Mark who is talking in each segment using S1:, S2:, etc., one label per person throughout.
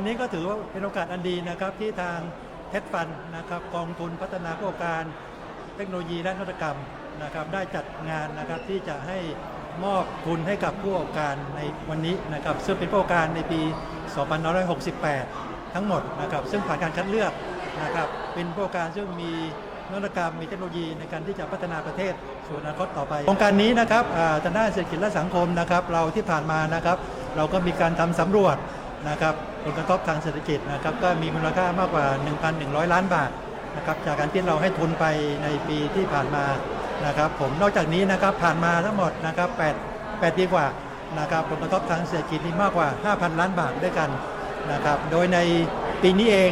S1: ันนี้ก็ถือว่าเป็นโอกาสอันดีนะครับที่ทางเทดฟันนะครับกองทุนพัฒนาผู้ประกอบการเทคโนโลยีและนวัตกรรมนะครับได้จัดงานนะครับที่จะให้มอบทุนให้กับผู้ประกอบการในวันนี้นะครับซึ่งเป็นผู้ประกอบการในปี 2568 ทั้งหมดนะครับซึ่งผ่านการคัดเลือกนะครับเป็นผู้ประกอบการซึ่งมีนวัตกรรมมีเทคโนโลยีในการที่จะพัฒนาประเทศสู่อนาคตต่อไปโครงการนี้นะครับอ่าทางด้านเศรษฐกิจและสังคมนะครับเราที่ผ่านมานะครับเราก็มีการทำสำรวจ นะครับผลกระทบทางเศรษฐกิจนะครับก็มีมูลค่ามากกว่า 1,100 ล้านบาทนะครับจากการที่เราให้ทุนไปในปีที่ผ่านมานะครับผมนอกจากนี้นะครับผ่านมาทั้งหมดนะครับ8 8ปีกว่านะครับผลกระทบทางเศรษฐกิจนี่มากกว่า 5,000 ล้านบาทด้วยกันนะครับโดยในปีนี้เอง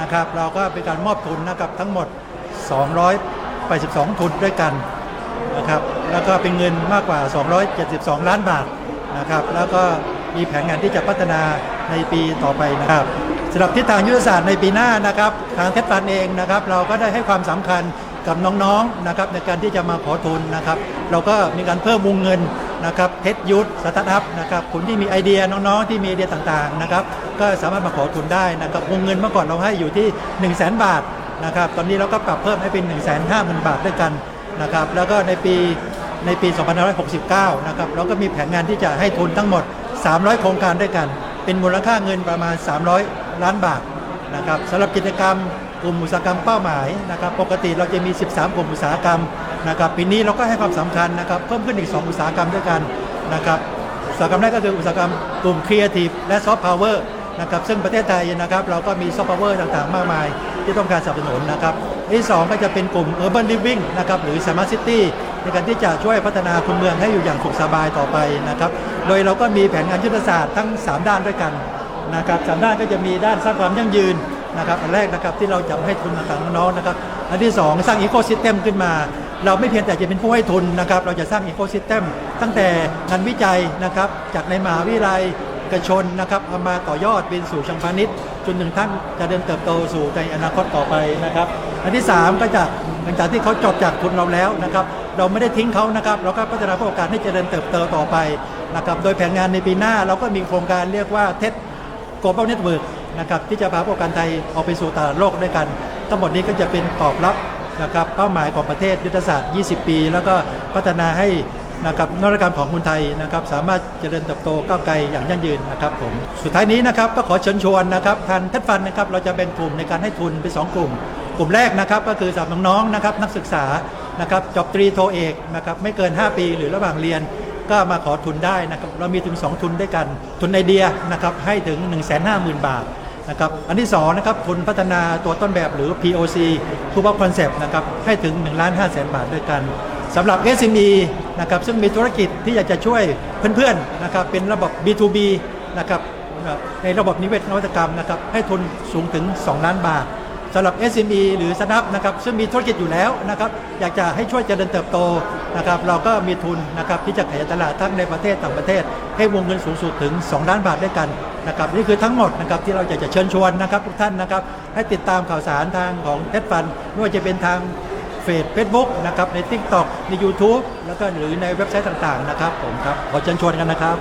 S1: นะครับเราก็เป็นการมอบทุนนะครับทั้งหมด 282 ทุนด้วยกันนะครับแล้วก็เป็นเงินมากกว่า 272 ล้านบาทนะครับแล้วก็มีแผนงานที่จะพัฒนา ในปีต่อไปนะครับสำหรับทิศทางยุทธศาสตร์ในปีหน้านะครับทางเทศบาลเองนะครับ เราก็ได้ให้ความสำคัญกับน้องๆนะครับในการที่จะมาขอทุนนะครับ เราก็มีการเพิ่มวงเงินนะครับเทสยุทธสตาร์ทอัพนะครับคนที่มีไอเดียน้องๆ ที่มีไอเดียต่างๆนะครับก็สามารถมาขอทุนได้นะครับวงเงินเมื่อก่อนเราให้อยู่ที่ 1 0 0 0 0แบาทนะครับตอนนี้เราก็ปรับเพิ่มให้เป็น 1 5 0 0 0 0 บาทด้วยกันนะครับแล้วก็ในปีในปี 2569 นะครับเราก็มีแผนงานที่จะให้ทุนทั้งหมด 300 โครงการด้วยกัน เป็นมูลค่าเงินประมาณ 300 ล้านบาทนะครับสำหรับกิจกรรมกลุ่มอุตสาหกรรมเป้าหมายนะครับปกติเราจะมี 13 กลุ่มอุตสาหกรรมนะครับปีนี้เราก็ให้ความสำคัญนะครับเพิ่มขึ้นอีก 2 อุตสาหกรรมด้วยกันนะครับอุตสาหกรรมแรกก็คืออุตสาหกรรมกลุ่ม Creative และ Soft Power นะครับซึ่งประเทศไทยนะครับเราก็มีซอฟต์พาวเวอร์ต่างๆ มากมายที่ต้องการสนับสนุนนะครับ ที่2ก็จะเป็นกลุ่ม Urban Living นะครับหรือ Smart City ในการที่จะช่วยพัฒนาคุณเมืองให้อยู่อย่างสุขสบายต่อไปนะครับโดยเราก็มีแผนงานยุทธศาสตร์ทั้ง 3 ด้านด้วยกันนะครับสามด้านก็จะมีด้านสร้างความยั่งยืนนะครับอันแรกนะครับที่เราจะให้ทุนต่างๆน้องนะครับอันที่ 2 สร้างอีโค y ิสเต็มขึ้นมา เราไม่เพียงแต่จะเป็นผู้ให้ทุนนะครับเราจะสร้างอีโค y ิสเต็มตั้งแต่งานวิจัยนะครับจากในมหาวิทยาลัยเอกชนนะครับเอามาต่อยอดเป็นสู่ชิงพาณิชย์จนถึงท่านจะเดินเติบโตสู่ในอนาคตต่อไปนะครับ อันที่ 3 ก็จากหลังจากที่เขาจบจากทุนเราแล้วนะครับ เราไม่ได้ทิ้งเขานะครับ เราก็พัฒนาผู้ประกอการให้เจริญเติบโตต่อไปนะครับ โดยแผนงานในปีหน้าเราก็มีโครงการเรียกว่าเท็ global network นะครับที่จะพาผู้ประกอการไทยออกไปสู่ตลาดโลกด้วยกัน ทั้งหมดนี้ก็จะเป็นกรอบรับนะครับเป้าหมายของประเทศยุทธศาสตร์ 20 ปี แล้วก็พัฒนาให้นะครับนวัตกรรมของคนไทยนะครับสามารถเจริญเติบโตก้าวไกลอย่างยั่งยืนนะครับผมสุดท้ายนี้นะครับก็ขอเชิญชวนนะครับท่างเทดฟันนะครับเราจะเป็นกลุ่มในการให้ทุนเป็นสองกลุ่ม กลุ่มแรกนะครับก็คือสำหรับน้องๆนะครับนักศึกษานะครับจบตรีโทเอกนะครับไม่เกิน 5 ปีหรือระหว่างเรียนก็มาขอทุนได้นะครับเรามีถึง 2 ทุนด้วยกัน ทุนไอเดียนะครับให้ถึง 150,000 บาทนะครับอันที่2นะครับทุนพัฒนาตัวต้นแบบหรือ POC Proof of Concept นะครับให้ถึง1ล้าน5แสนบาทด้วยกันสำหรับ SME นะครับซึ่งมีธุรกิจที่อยากจะช่วยเพื่อนๆนะครับเป็นระบบ B2B นะครับในระบบนิเวศนวัตกรรมนะครับให้ทุนสูงถึง 2 ล้านบาท สำหรับ SME หรือสตาร์ทนะครับซึ่งมีธุรกิจอยู่แล้วนะครับอยากจะให้ช่วยเจริญเติบโตนะครับเราก็มีทุนนะครับที่จะขยายตลาดทั้งในประเทศต่างประเทศ ให้วงเงินสูงสุดถึง 2 ล้านบาทด้วยกันนะครับนี่คือทั้งหมดนะครับที่เราอยากจะเชิญชวนนะครับทุกท่านนะครับให้ติดตามข่าวสารทางของเทดฟันไม่ว่าจะเป็นทางเฟซเฟซบุ๊กนะครับใน TikTok ใน YouTube แล้วก็หรือในเว็บไซต์ต่างๆนะครับผมครับขอเชิญชวนกันนะครับ